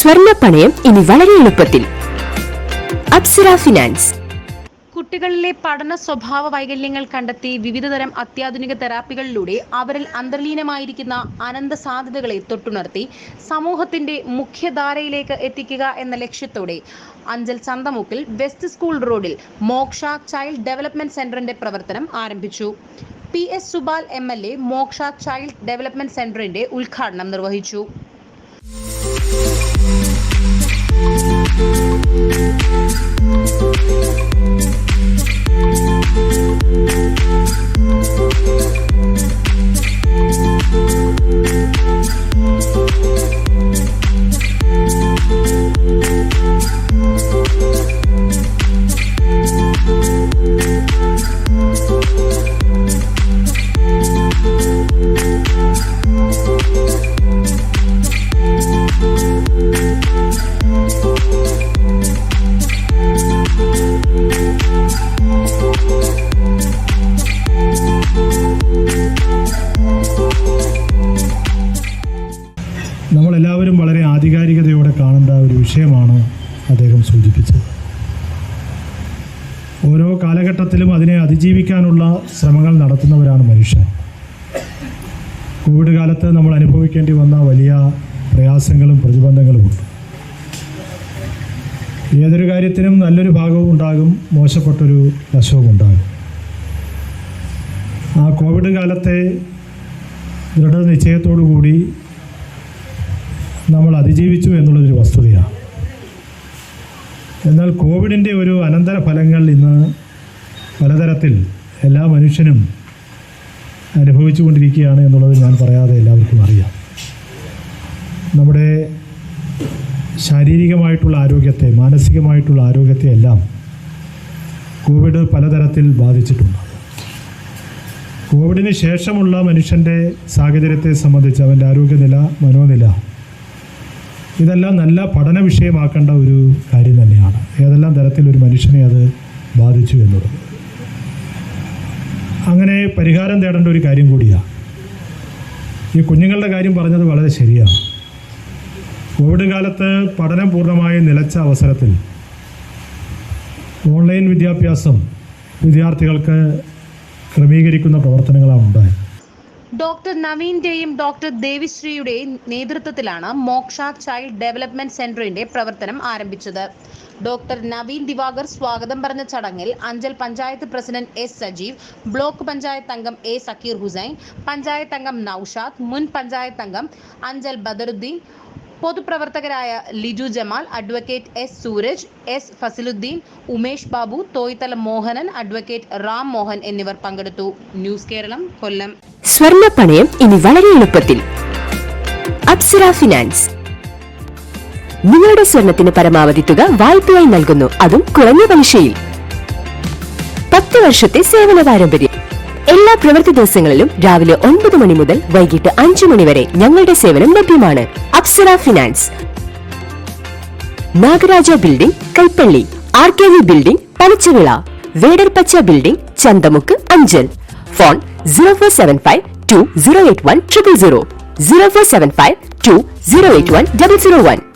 സ്വർണ പണയം ഇനി വളരെ എളുപ്പത്തിൽ. അപ്സര ഫിനാൻസ്. കുട്ടികളിലെ പഠന സ്വഭാവ വൈകല്യങ്ങൾ കണ്ടെത്തി വിവിധതരം അത്യാധുനിക തെറാപ്പികളിലൂടെ അവരിൽ അന്തർലീനമായിരിക്കുന്ന അനന്ത സാധ്യതകളെ തൊട്ടുണർത്തി സമൂഹത്തിന്റെ മുഖ്യധാരയിലേക്ക് എത്തിക്കുക എന്ന ലക്ഷ്യത്തോടെ അഞ്ചൽ ചന്തമുക്കിൽ വെസ്റ്റ് സ്കൂൾ റോഡിൽ മോക്ഷ ചൈൽഡ് ഡെവലപ്മെന്റ് സെന്ററിന്റെ പ്രവർത്തനം ആരംഭിച്ചു. P S Supal M L A Moksha child development സെന്ററിന്റെ ഉദ്ഘാടനം നിർവഹിച്ചു. നമ്മളെല്ലാവരും വളരെ ആധികാരികതയോടെ കാണേണ്ട ഒരു വിഷയമാണ് അദ്ദേഹം സൂചിപ്പിച്ചത്. ഓരോ കാലഘട്ടത്തിലും അതിനെ അതിജീവിക്കാനുള്ള ശ്രമങ്ങൾ നടത്തുന്നവരാണ് മനുഷ്യർ. കോവിഡ് കാലത്ത് നമ്മൾ അനുഭവിക്കേണ്ടി വന്ന വലിയ പ്രയാസങ്ങളും പ്രതിബന്ധങ്ങളുമുണ്ട് ഏതൊരു കാര്യത്തിനും നല്ലൊരു ഭാഗവും ഉണ്ടാകും മോശപ്പെട്ടൊരു വശവും ഉണ്ടാകും. ആ കോവിഡ് കാലത്തെ ദൃഢനിശ്ചയത്തോടു കൂടി നമ്മൾ അതിജീവിച്ചു എന്നുള്ളൊരു വസ്തുതയാണ്. എന്നാൽ കോവിഡിന്റെ ഒരു അനന്തര ഫലങ്ങൾ ഇന്ന് പലതരത്തിൽ എല്ലാ മനുഷ്യനും അനുഭവിച്ചു കൊണ്ടിരിക്കുകയാണ് എന്നുള്ളത് ഞാൻ പറയാതെ എല്ലാവർക്കും അറിയാം. നമ്മുടെ ശാരീരികമായിട്ടുള്ള ആരോഗ്യത്തെ മാനസികമായിട്ടുള്ള ആരോഗ്യത്തെ എല്ലാം കോവിഡ് പലതരത്തിൽ ബാധിച്ചിട്ടുണ്ട്. കോവിഡിന് ശേഷമുള്ള മനുഷ്യന്റെ സാഹചര്യത്തെ സംബന്ധിച്ച് അവന്റെ ആരോഗ്യനില മനോനില ഇതെല്ലാം നല്ല പഠന വിഷയമാക്കേണ്ട ഒരു കാര്യം തന്നെയാണ്. ഏതെല്ലാം തരത്തിൽ ഒരു മനുഷ്യനെ അത് ബാധിച്ചു എന്നത്. അങ്ങനെ പരിഹാരം തേടേണ്ട ഒരു കാര്യം കൂടിയാണ്. ഈ കുഞ്ഞുങ്ങളുടെ കാര്യം പറഞ്ഞത് വളരെ ശരിയാണ്. കോവിഡ് കാലത്ത് പഠനം പൂർണമായും നിലച്ച അവസരത്തിൽ ഓൺലൈൻ വിദ്യാഭ്യാസം വിദ്യാർത്ഥികൾക്ക് ക്രമീകരിക്കുന്ന പ്രവർത്തനങ്ങളാണ് ഉണ്ടായത്. ഡോക്ടർ നവീന്റെയും ഡോക്ടർ ദേവിശ്രീയുടെയും നേതൃത്വത്തിലാണ് മോക്ഷ ചൈൽഡ് ഡെവലപ്മെന്റ് സെന്ററിന്റെ പ്രവർത്തനം ആരംഭിച്ചത്. ഡോക്ടർ നവീൻ ദിവാകർ സ്വാഗതം പറഞ്ഞ ചടങ്ങിൽ Anchal panchayat president S Sajeev block panchayat അംഗം എ സക്കീർ ഹുസൈൻ പഞ്ചായത്ത് അംഗം നൌഷാദ് മുൻ പഞ്ചായത്ത് അംഗം Anchal Badaruddin പൊതുപ്രവർത്തകരായ Liju Jamal advocate S Sooraj S Fasiluddin Umesh Babu Thoythala Mohanan advocate Ram Mohan എന്നിവർ പങ്കെടുത്തു. ന്യൂസ് കേരളം കൊല്ലം. സ്വർണ പണയം ഇനി വളരെ എളുപ്പത്തിൽ. അപ്സര ഫിനാൻസ്. നിങ്ങളുടെ സ്വർണത്തിന് പരമാവധി തുക വായ്പയായി നൽകുന്നു. അതും കുറഞ്ഞ പലിശയിൽ. പത്ത് വർഷത്തെ സേവന പാരമ്പര്യം. എല്ലാ പ്രവൃത്തി ദിവസങ്ങളിലും രാവിലെ ഒൻപത് മണി മുതൽ വൈകിട്ട് അഞ്ചു മണി വരെ ഞങ്ങളുടെ സേവനം ലഭ്യമാണ്. Apsara finance. Nagaraja building Kaipally R K V building Panachavila. Vedarpacha building Chanthamukku Anchal. Phone zero four seven five two zero eight one triple zero zero four seven five two zero eight one double zero one